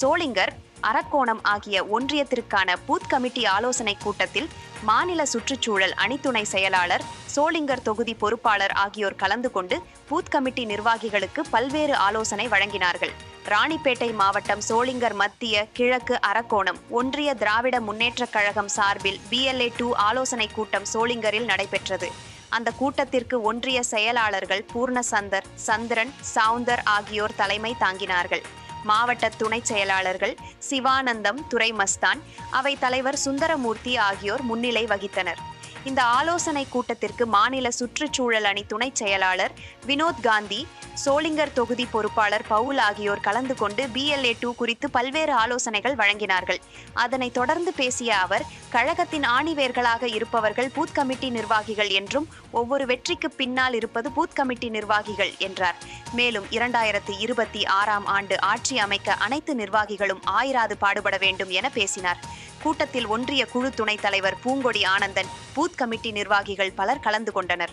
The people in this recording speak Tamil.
சோளிங்கர் அரக்கோணம் ஆகிய ஒன்றியத்திற்கான பூத் கமிட்டி ஆலோசனைக் கூட்டத்தில் மாநில சுற்றுச்சூழல் அணித்துணை செயலாளர் சோளிங்கர் தொகுதி பொறுப்பாளர் ஆகியோர் கலந்து கொண்டு பூத் கமிட்டி நிர்வாகிகளுக்கு பல்வேறு ஆலோசனை வழங்கினார்கள். ராணிப்பேட்டை மாவட்டம் சோளிங்கர் மத்திய கிழக்கு அரக்கோணம் ஒன்றிய திராவிட முன்னேற்றக் கழகம் சார்பில் பிஎல்ஏ டூ ஆலோசனை கூட்டம் சோளிங்கரில் நடைபெற்றது. அந்த கூட்டத்திற்கு ஒன்றிய செயலாளர்கள் பூர்ணசந்தர் சந்திரன் சவுந்தர் ஆகியோர் தலைமை தாங்கினார்கள். மாவட்ட துணை செயலாளர்கள் சிவானந்தம் துரைமஸ்தான் அவை தலைவர் சுந்தரமூர்த்தி ஆகியோர் முன்னிலை வகித்தனர். இந்த ஆலோசனை கூட்டத்திற்கு மாநில சுற்றுச்சூழல் அணி துணை செயலாளர் வினோத் காந்தி சோளிங்கர் தொகுதி பொறுப்பாளர் பவுல் ஆகியோர் கலந்து கொண்டு பிஎல்ஏ டூ குறித்து பல்வேறு ஆலோசனைகள் வழங்கினார்கள். அதனைத் தொடர்ந்து பேசிய அவர் கழகத்தின் ஆணிவேர்களாக இருப்பவர்கள் பூத் கமிட்டி நிர்வாகிகள் என்றும் ஒவ்வொரு வெற்றிக்கு பின்னால் இருப்பது பூத் கமிட்டி நிர்வாகிகள் என்றார். மேலும் இரண்டாயிரத்தி இருபத்தி ஆறாம் ஆண்டு ஆட்சி அமைக்க அனைத்து நிர்வாகிகளும் ஆயிராது பாடுபட வேண்டும் என பேசினார். கூட்டத்தில் ஒன்றிய குழு துணைத் தலைவர் பூங்கொடி ஆனந்தன் பூத் கமிட்டி நிர்வாகிகள் பலர் கலந்து கொண்டனர்.